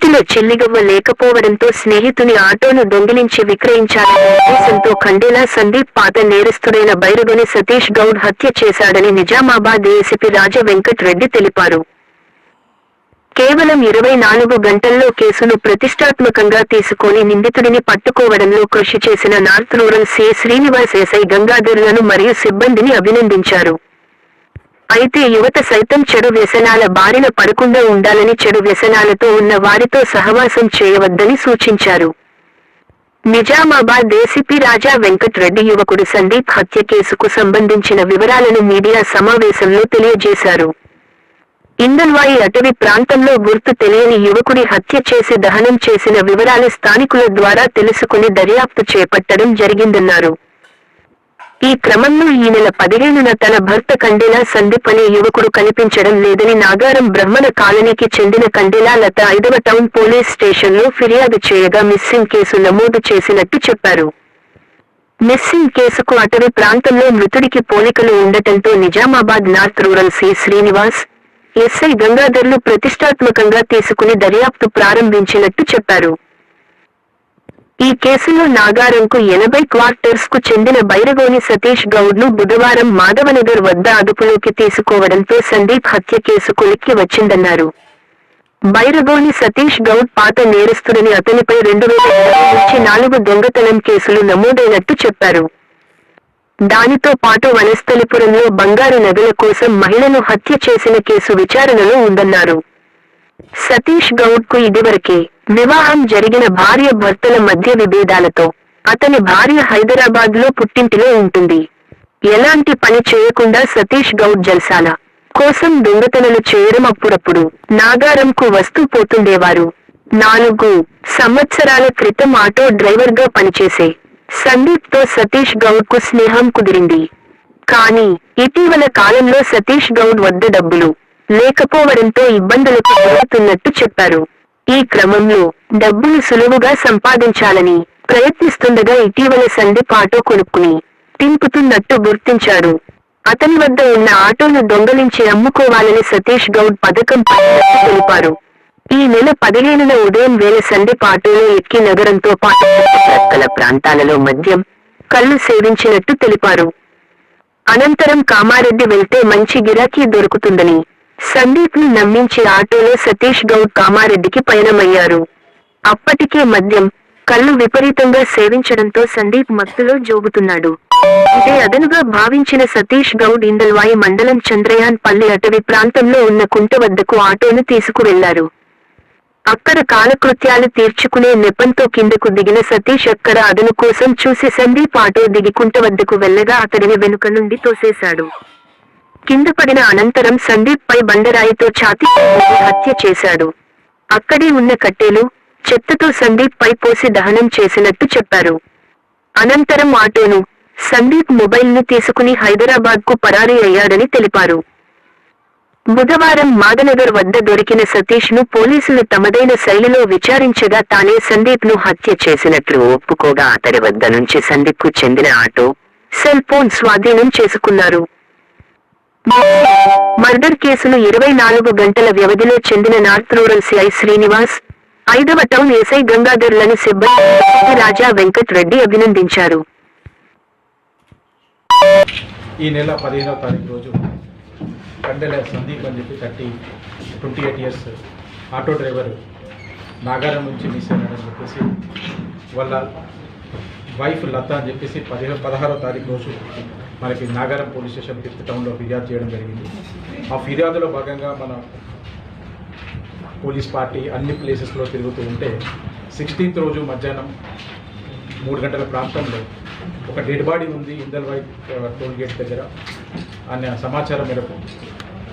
చేతిలో చెల్లిగవ్వ లేకపోవడంతో స్నేహితుని ఆటోను దొంగిలించి విక్రయించాలనే ఉద్దేశంతో ఖండేలా సందీప్ పాత నేరస్తుడైన బైరుగని సతీష్ గౌడ్ హత్య చేశాడని నిజామాబాద్ ఏసీపీ రాజ వెంకట్ రెడ్డి తెలిపారు. కేవలం ఇరవై నాలుగు గంటల్లో కేసును ప్రతిష్టాత్మకంగా తీసుకొని నిందితుడిని పట్టుకోవడంలో కృషి చేసిన north rural CA Srinivas SI గంగాధర్లను మరియు సిబ్బందిని అభినందించారు. అయితే యువత సైతం చెడు వ్యసనాల బారిన పడకుండా ఉండాలని చెడు వ్యసనాలతో ఉన్న వారితో సహవాసం చేయవద్దని సూచించారు. నిజామాబాద్ ఏసీపీ రాజా వెంకట్ రెడ్డి యువకుడు సందీప్ హత్య కేసుకు సంబంధించిన వివరాలను మీడియా సమావేశంలో తెలియజేశారు. ఇందల్వాయి అటవీ ప్రాంతంలో గుర్తు తెలియని యువకుడి హత్య చేసి దహనం చేసిన వివరాలు స్థానికుల ద్వారా తెలుసుకుని దర్యాప్తు చేపట్టడం జరిగిందన్నారు. ఈ క్రమంలో ఈ నెల పదిహేనున తన భర్త కండేలా సందీప్ అనే యువకుడు కనిపించడం లేదని నాగారం బ్రహ్మణ కాలనీకి చెందిన కండేలా లత ఐదవ టౌన్ పోలీస్ స్టేషన్లో ఫిర్యాదు చేయగా మిస్సింగ్ కేసు నమోదు చేసినట్టు చెప్పారు. మిస్సింగ్ కేసుకు అటవీ ప్రాంతంలో మృతుడికి పోలికలు ఉండటంతో Nizamabad north rural C Srinivas SI గంగాధర్లు ప్రతిష్టాత్మకంగా తీసుకుని దర్యాప్తు ప్రారంభించినట్టు చెప్పారు. ఈ కేసులో నాగారంకు ఎనభై క్వార్టర్స్కు చెందిన బైరగోని సతీష్ గౌడ్ను బుధవారం మాధవనగర్ వద్ద అదుపులోకి తీసుకోవడంతో సందీప్ హత్య కేసు కొలిక్కి వచ్చిందన్నారు. బైరగోని సతీష్ గౌడ్ పాత నేరస్తుడని అతనిపై రెండు వేల ఇరవై నుంచి నాలుగు దొంగతనం కేసులు నమోదైనట్టు చెప్పారు. దానితో పాటు వనస్థలిపురంలో బంగారు నగల కోసం మహిళను హత్య చేసిన కేసు విచారణలో ఉందన్నారు. సతీష్ గౌడ్కు ఇదివరకే వివాహం జరిగిన భార్య భర్తల మధ్య విభేదాలతో అతని భార్య హైదరాబాద్లో పుట్టింటిలో ఉంటుంది. ఎలాంటి పని చేయకుండా సతీష్ గౌడ్ జల్సాల కోసం దొంగతనలు చేయడం అప్పుడప్పుడు నాగారంకు వస్తూ పోతుండేవారు. నాలుగు సంవత్సరాల క్రితం ఆటో డ్రైవర్గా పనిచేసే సందీప్తో సతీష్ గౌడ్కు స్నేహం కుదిరింది. కానీ ఇటీవల కాలంలో సతీష్ గౌడ్ వద్ద డబ్బులు లేకపోవడంతో ఇబ్బందులకు గురవుతున్నట్టు చెప్పారు. ఈ క్రమంలో డబ్బులు సులువుగా సంపాదించాలని ప్రయత్నిస్తుండగా ఇటీవల సందీప్ ఆటో కొనుక్కుని తింపుతున్నట్టు గుర్తించాడు. అతని వద్ద ఉన్న ఆటోను దొంగలించి అమ్ముకోవాలని సతీష్ గౌడ్ పథకం తెలిపారు ఈ నెల పదిహేనున ఉదయం వేల సందీప్ ఆటోలో ఎక్కి నగరంతో పాటు ప్రక్కల ప్రాంతాలలో మద్యం కళ్ళు సేవించినట్టు తెలిపారు. అనంతరం కామారెడ్డి వెళ్తే మంచి గిరాకీ దొరుకుతుందని సందీప్ను నమ్మించి ఆటోలో సతీష్ గౌడ్ కామారెడ్డికి పయనమయ్యారు. అప్పటికే మద్యం కళ్ళు విపరీతంగా సేవించడంతో సందీప్ మత్తులో జోగుతున్నాడు. ఇదే అదనుగా భావించిన సతీష్ గౌడ్ ఇందల్వాయి మండలం చంద్రయాన్ పల్లి అటవీ ప్రాంతంలో ఉన్న కుంట వద్దకు ఆటోను తీసుకువెళ్ళారు. అక్కడ కాలకృత్యాలు తీర్చుకునే నెపంతో కిందకు దిగిన సతీష్ అక్కడ అదను కోసం చూసి సందీప్ ఆటో దిగి కుంట వద్దకు వెళ్ళగా అతడిని వెనుక నుండి తోసేశాడు. కింద పడిన అనంతరం సందీప్ పై బండరాయితో ఛాతీ హత్య చేశాడు. అక్కడే ఉన్న కట్టెలు చెత్తతో సందీప్ పై పోసి దహనం చేసినట్టు చెప్పారు. అనంతరం ఆటోను సందీప్ మొబైల్ను తీసుకుని హైదరాబాద్కు పరారీ అయ్యాడని తెలిపారు. బుధవారం మాదనగర్ వద్ద దొరికిన సతీష్ను పోలీసులు తమదైన శైలిలో విచారించగా తానే సందీప్ను హత్య చేసినట్లు ఒప్పుకోగా అతడి వద్ద నుంచి సందీప్కు చెందిన ఆటో సెల్ ఫోన్ స్వాధీనం చేసుకున్నారు. మర్డర్ కేసులు ఇరవై నాలుగు గంటల వ్యవధిలో చెందిన నార్త్ రూరల్ సిఐ శ్రీనివాస్ ఐదవ టౌన్ ఎస్ఐ గంగాధర్లను సిబ్బంది రాజా వెంకట్ రెడ్డి అభినందించారు. ఈ నెల పదిహేనవ తారీఖు రోజు కండెల సందీప్ అని చెప్పి thirty twenty eight years auto driver Nagaram నుంచి మిస్ అయినాడని చెప్పేసి వాళ్ళ వైఫ్ లత అని చెప్పేసి పదిహేను పదహారో తారీఖు రోజు మనకి నాగారం పోలీస్ స్టేషన్ ఫిఫ్త్ టౌన్లో ఫిర్యాదు చేయడం జరిగింది. ఆ ఫిర్యాదులో భాగంగా మన పోలీస్ పార్టీ అన్ని ప్లేసెస్లో తిరుగుతూ ఉంటే సిక్స్టీన్త్ రోజు మధ్యాహ్నం మూడు గంటల ప్రాంతంలో ఒక డెడ్ బాడీ ఉంది ఇందల్వాయి టోల్ గేట్ దగ్గర. అనే సమాచారం మేరకు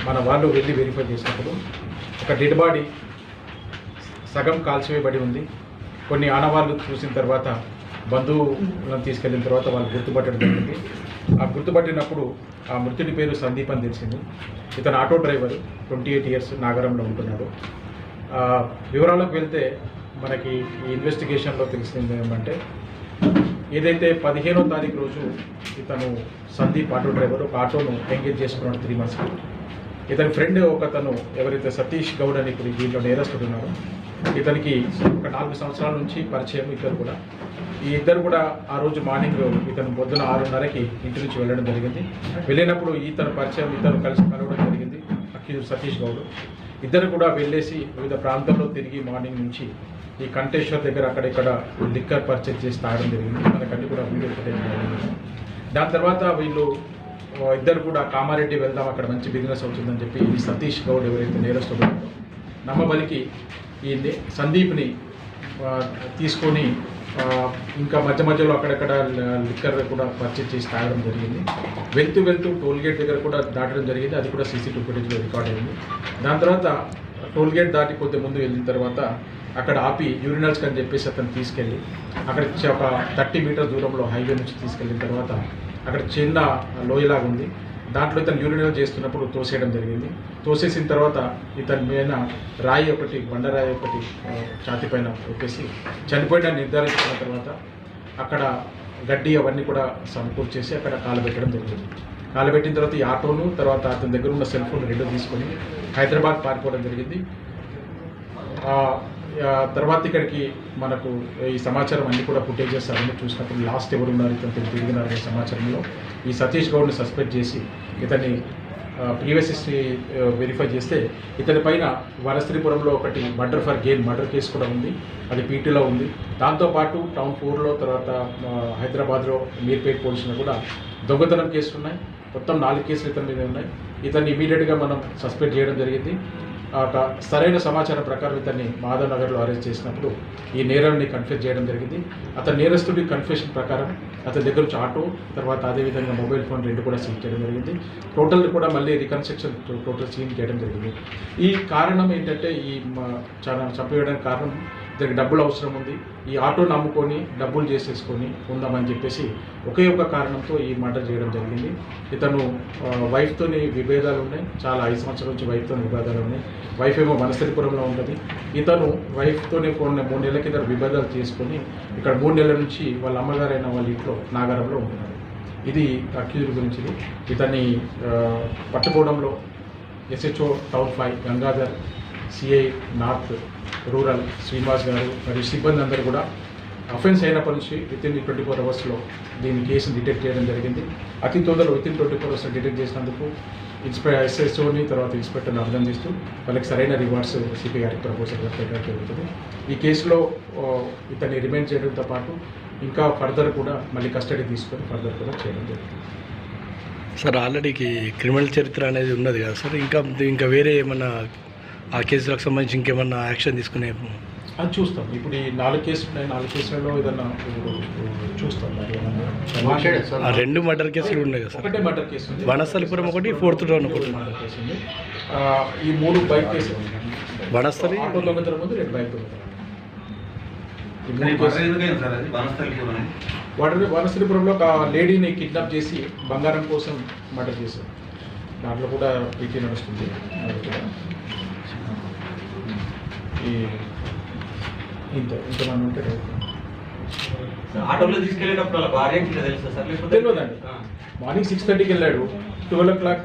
మన వాళ్ళు వెళ్ళి వెరిఫై చేసినప్పుడు ఒక డెడ్ బాడీ సగం కాల్చివేయబడి ఉంది. కొన్ని ఆనవాళ్ళు చూసిన తర్వాత బంధువులను తీసుకెళ్ళిన తర్వాత వాళ్ళు గుర్తుపట్టడం జరిగింది. ఆ గుర్తుపట్టినప్పుడు ఆ మృతుడి పేరు సందీప్ అని తెలిసింది. ఇతను auto driver twenty eight years నాగరంలో ఉంటున్నాడు. వివరాలకు వెళ్తే మనకి ఈ ఇన్వెస్టిగేషన్లో తెలిసింది ఏమంటే ఏదైతే పదిహేనో తారీఖు రోజు ఇతను సందీప్ ఆటో డ్రైవర్ ఒక ఆటోను ఎంగేజ్ చేసుకున్నాడు త్రీ మంత్స్కి. ఇతని ఫ్రెండ్ ఒకతను ఎవరైతే సతీష్ గౌడ్ అని ఇప్పుడు దీంట్లో నేరస్తుడు ఇతనికి ఒక నాలుగు సంవత్సరాల నుంచి పరిచయం ఇద్దరు కూడా. ఈ ఇద్దరు కూడా ఆ రోజు మార్నింగ్ ఇతను పొద్దున ఆరున్నరకి ఇంటి నుంచి వెళ్ళడం జరిగింది. వెళ్ళినప్పుడు ఇతను పరిచయం ఇతను కలిసి కలవడం జరిగింది అక్యూజ్ సతీష్ గౌడ్. ఇద్దరు కూడా వెళ్ళేసి వివిధ ప్రాంతాల్లో తిరిగి మార్నింగ్ నుంచి ఈ కంటేశ్వర్ దగ్గర అక్కడిక్కడ లిక్కర్ పర్చేజ్ చేసి తాగడం జరిగింది. మనకన్నీ కూడా వీడియో దాని తర్వాత వీళ్ళు ఇద్దరు కూడా కామారెడ్డి వెళ్దాం అక్కడ మంచి బిజినెస్ అవుతుందని చెప్పి ఈ సతీష్ గౌడ్ ఎవరైతే నేరస్తుడు నమ్మబలికి ఈ సందీప్ని తీసుకొని ఇంకా మధ్య మధ్యలో అక్కడక్కడ లిక్కర్ కూడా పర్చేజ్ చేసి తాగడం జరిగింది. వెళ్తూ వెళ్తూ టోల్గేట్ దగ్గర కూడా దాటడం జరిగింది. అది కూడా సీసీ ఫుటేజ్లో రికార్డ్ అయింది. దాని తర్వాత టోల్గేట్ దాటి కొద్ది ముందు వెళ్ళిన తర్వాత అక్కడ ఆపి యూరినల్స్ అని చెప్పేసి అతను తీసుకెళ్ళి అక్కడ ఒక థర్టీ మీటర్ దూరంలో హైవే నుంచి తీసుకెళ్ళిన తర్వాత అక్కడ చిన్న లోయలాగా ఉంది. దాంట్లో ఇతను యూరినల్ చేస్తున్నప్పుడు తోసేయడం జరిగింది. తోసేసిన తర్వాత ఇతని మీద రాయి ఒకటి బండరాయి ఒకటి ఛాతి పైన పెట్టేసి చనిపోయిన నిర్ధారించుకున్న తర్వాత అక్కడ గడ్డి అవన్నీ కూడా సమకూర్చేసి అక్కడ కాలబెట్టడం జరిగింది. కాలబెట్టిన తర్వాత ఈ ఆటోను తర్వాత అతని దగ్గర ఉన్న సెల్ ఫోన్ రెండు తీసుకొని హైదరాబాద్ పారిపోవడం జరిగింది. తర్వాత ఇక్కడికి మనకు ఈ సమాచారం అన్ని కూడా ఫుటేజెస్ అవన్నీ చూసినప్పుడు లాస్ట్ ఎవరు ఉన్నారు ఇతను తిరిగినారు సమాచారంలో ఈ సతీష్ గౌడ్ని సస్పెక్ట్ చేసి ఇతన్ని ప్రీవియస్ హిస్టరీ వెరిఫై చేస్తే ఇతని పైన వనస్త్రీపురంలో ఒకటి murder for gain murder case కూడా ఉంది. అది పీటీలో ఉంది. దాంతోపాటు టౌన్ ఫోర్లో తర్వాత హైదరాబాద్లో మీర్పేట్ పోలీసులో కూడా దొంగతనం కేసులు ఉన్నాయి. మొత్తం నాలుగు కేసులు ఇతని మీద ఉన్నాయి. ఇతన్ని ఇమీడియట్గా మనం సస్పెండ్ చేయడం జరిగింది. ఆ సరైన సమాచారం ప్రకారం ఇతన్ని మాధవ్ నగర్లో అరెస్ట్ చేసినప్పుడు ఈ నేరాన్ని కన్ఫ్యూజ్ చేయడం జరిగింది. అతని నేరస్తుడి కన్ఫ్యూషన్ ప్రకారం అతని దగ్గర నుంచి ఆటో తర్వాత అదేవిధంగా మొబైల్ ఫోన్ రెండు కూడా సీజ్ చేయడం జరిగింది. టోటల్ కూడా మళ్ళీ రికన్స్ట్రక్షన్ టోటల్ సీన్ చేయడం జరిగింది. ఈ కారణం ఏంటంటే ఈ చాలా చంపేయడానికి కారణం ఇతనికి డబ్బులు అవసరం ఉంది. ఈ ఆటో అమ్ముకొని డబ్బులు చేసేసుకొని ఉందామని చెప్పేసి ఒకే ఒక కారణంతో ఈ మర్డర్ చేయడం జరిగింది. ఇతను వైఫ్తోని విభేదాలు ఉన్నాయి. చాలా ఐదు సంవత్సరాల నుంచి వైఫ్తో విభేదాలు ఉన్నాయి. వైఫ్ ఏమో వనస్థలిపురంలో ఉంటుంది. ఇతను వైఫ్తోనే కొన్ని మూడు నెలల కింద విభేదాలు చేసుకొని ఇక్కడ మూడు నెలల నుంచి వాళ్ళ అమ్మగారైన వాళ్ళ ఇంట్లో నాగారంలో ఉంటున్నారు. ఇది అక్యూజ్ గురించి ఇతన్ని పట్టుకోవడంలో SHO town five Gangadhar CI north rural Srinivas గారు మరియు సిబ్బంది అందరూ కూడా అఫెన్స్ అయినప్పటి నుంచి విత్ ఇన్ ట్వంటీ ఫోర్ అవర్స్లో దీని కేసును డిటెక్ట్ చేయడం జరిగింది. అతి తొందరలో within twenty four hours detect చేసినందుకు ఇన్స్పెక్టర్ ఎస్ఎస్ఓని తర్వాత ఇన్స్పెక్టర్ని అభినందిస్తూ వాళ్ళకి సరైన రివార్డ్స్ సిపి గారికి ప్రపోజల్ పెట్టడం జరుగుతుంది. ఈ కేసులో ఇతన్ని రిమైండ్ చేయడంతో పాటు ఇంకా ఫర్దర్ కూడా మళ్ళీ కస్టడీ తీసుకొని ఫర్దర్ కూడా చేయడం జరుగుతుంది. సార్ ఆల్రెడీకి క్రిమినల్ చరిత్ర అనేది ఉన్నది కదా సార్? ఇంకా ఇంకా వేరే ఏమన్నా ఆ కేసులకు సంబంధించి ఇంకేమన్నా యాక్షన్ తీసుకునే అది చూస్తాం. ఇప్పుడు ఈ నాలుగు కేసులు ఉన్నాయి. నాలుగు కేసులలో ఏదన్నా ఇప్పుడు చూస్తాం. ఆ రెండు మర్డర్ కేసులు ఉన్నాయి కదా సార్. ఒకటే మర్డర్ కేసు ఉంది. వనస్థలిపురం ఒకటి ఫోర్త్ టౌన్ ఒకటి మర్డర్ కేసు ఉంది. ఆ, ఈ మూడు బైక్ కేసులు వనస్థలి? ఆటో దొంగతనం రెండు బైక్ దొంగతనం ఈ కానీ మూడు మర్డర్ కేసులు ఎందుకైంది సార్ అది? వనస్థలిపురం అని? వాటి వనశ్రీపురంలో ఒక లేడీని కిడ్నాప్ చేసి బంగారం కోసం మర్డర్ చేశారు దాంట్లో కూడా పీటీ నడుస్తుంది. అది కూడా. ఈ ఇంత ఇంతమంది ఉంటే ఆటోలో తీసుకెళ్ళేటప్పుడు వాళ్ళ భార్య తెలుసా సార్? లేకపోతే తెలియదండి. మార్నింగ్ సిక్స్ థర్టీకి వెళ్ళాడు. ట్వెల్వ్ ఓ క్లాక్